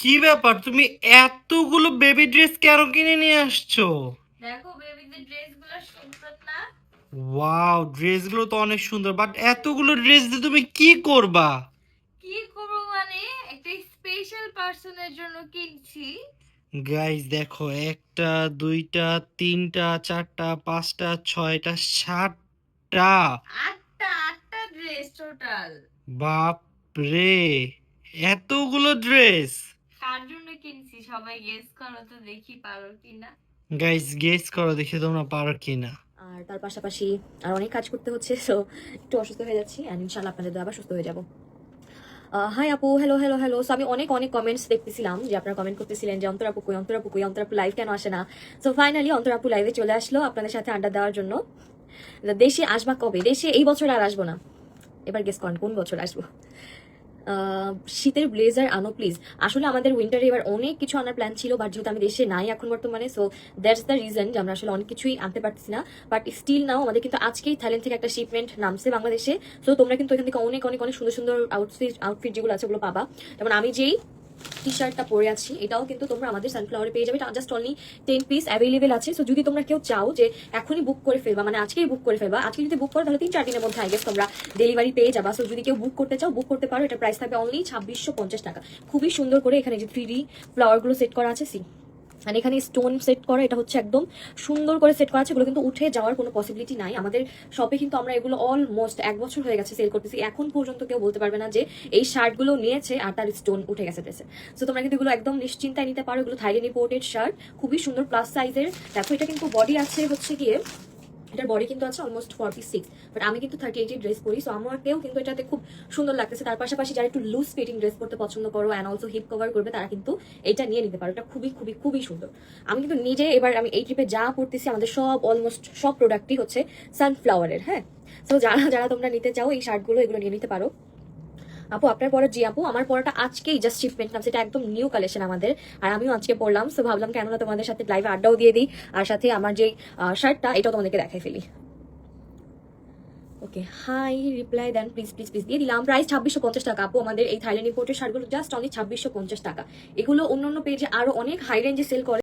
কি ব্যাপার? তুমি এতগুলো বেবি ড্রেস কেন কিনে নিয়ে আসছো? দেখো বেবিদের ড্রেসগুলো সুন্দর না? ওয়াও ড্রেসগুলো তো অনেক সুন্দর বাট এতগুলো ড্রেস দিয়ে তুমি কি করবা? কি করব মানে? একটা স্পেশাল পার্সনের জন্য কিনছি। গাইস দেখো একটা দুইটা তিনটা চারটা পাঁচটা ছয়টা সাতটা। আটটা আটটা ড্রেস টোটাল বাপ রে এতগুলো ড্রেস কার জন্য কিনছি? সবাই গেস করো তো দেখি পারো কিনা। গাইস গেস করো দেখি তোমরা পারো কিনা। আর তার পাশাপাশি আর অনেক কাজ করতে হচ্ছে সো একটু অসুস্থ হয়ে যাচ্ছি অ্যান্ড ইনশাল্লাহ আপনাদের দ্বারা আবার সুস্থ হয়ে যাব। হাই আপু হ্যালো হ্যালো হ্যালো সো আমি অনেক অনেক কমেন্টস দেখতেছিলাম যে আপনারা কমেন্ট করতেছিলেন যে অন্তর আপু কই অন্তর আপু কই অন্তর আপু লাইভ কেন আসে না? সো ফাইনালি অন্তর আপু লাইভে চলে আসলো আপনাদের সাথে আড্ডা দেওয়ার জন্য। দেশে আসবা কবে? দেশে এই বছর আর আসব না। এবার গেস করেন কোন বছর আসব? শীতের ব্লেজার আনো প্লিজ আসলে আমাদের উইন্টারে এবার অনেক কিছু আনার প্ল্যান ছিল বাট যেহেতু আমি দেশে নাই এখন বর্তমানে সো দ্যাটস দ্য রিজন যে আমরা আসলে অনেক কিছুই আনতে পারছি না। বাট স্টিল নাও আমাদের কিন্তু আজকেই থাইল্যান্ড থেকে একটা শিপমেন্ট নামছে বাংলাদেশে। সো তোমরা কিন্তু এখান থেকে অনেক অনেক অনেক সুন্দর সুন্দর আউটফিট আউটফিট যেগুলো আছে ওগুলো পাবা। যেমন আমি যেই টি শার্টটা পরে আছি। এটাও কিন্তু তোমরা আমাদের সানফ্লাওয়ারে পেয়ে যাবে। এটা just only ten piece available আছে। সো যদি তোমরা কেউ চাও যে এখনই বুক করে ফেলবা মানে আজকেই বুক করে ফেলবা, আজকে যদি বুক করো তাহলে তিন চার দিনের মধ্যে আই তোমরা ডেলিভারি পেয়ে যাবা। সো যদি কেউ বুক করতে চাও বুক করতে পারো। এটা প্রাইস থাকবে অনলি ছাব্বিশশো পঞ্চাশ টাকা। খুবই সুন্দর করে এখানে যে থ্রি ডি ফ্লাওয়ারগুলো সেট করা আছে সি আর এখানে স্টোন সেট করা, এটা হচ্ছে একদম সুন্দর করে সেট করা আছে, এগুলো কিন্তু উঠে যাওয়ার কোনো পসিবিলিটি নাই। আমাদের শপে কিন্তু আমরা এগুলো অলমোস্ট এক বছর হয়ে গেছে সেল করতেছি। এখন পর্যন্ত কেউ বলতে পারবে না যে এই শার্টগুলো নিয়েছে আর তার স্টোন উঠে গেছে ড্রেসে সো তোমরা কিন্তু এগুলো একদম নিশ্চিন্তায় নিতে পারো। এগুলো থাইল্যান্ড ইম্পোর্টেড শার্ট খুবই সুন্দর প্লাস সাইজের দেখো, এটা কিন্তু বডি আছে হচ্ছে গিয়ে এটার বডি কিন্তু আছে অলমোস্ট ফর্টি সিক্স বাট আমি কিন্তু থার্টি এইটের ড্রেস পরি সো আমাকেও কিন্তু এটাতে খুব সুন্দর লাগতেছে। তার পাশাপাশি যারা একটু লুজ ফিটিং ড্রেস পরতে পছন্দ করো অ্যান্ড অলসো হিপ কভার করবে, তারা কিন্তু এটা নিয়ে নিতে পারো। এটা খুবই খুবই খুবই সুন্দর। আমি কিন্তু নিজে এবার আমি এই ট্রিপে যা পড়তেছি আমাদের সব অলমোস্ট সব প্রোডাক্টই হচ্ছে সানফ্লাওয়ারের হ্যাঁ? সো যারা যারা তোমরা নিতে চাও, এই শার্টগুলো এগুলো নিয়ে নিতে পারো। আপু, আপনার পরে জি আপু, আমার পরাটা আজকেই জাস্ট শিপমেন্ট নাম, সেটা একদম নিউ কালেকশন আমাদের। আর আমিও আজকে পড়লাম সো ভাবলাম কেননা তোমাদের সাথে লাইভে আড্ডাও দিয়ে দিই, আর সাথে আমার যে শার্টটা এটাও তোমাদেরকে দেখাই ফেলি। ওকে হাই রিপ্লাই দেন প্লিজ প্লিজ প্লিজ দিয়ে দিলাম। প্রাইস ছাব্বিশশো পঞ্চাশ টাকা আপু, আমাদের এই থাইল্যান্ড ইম্পোর্টের শার্টগুলো জাস্ট অনলি ছাব্বিশশো পঞ্চাশ টাকা। এগুলো অন্য অন্য পেজে আরও অনেক হাই রেঞ্জে সেল করে।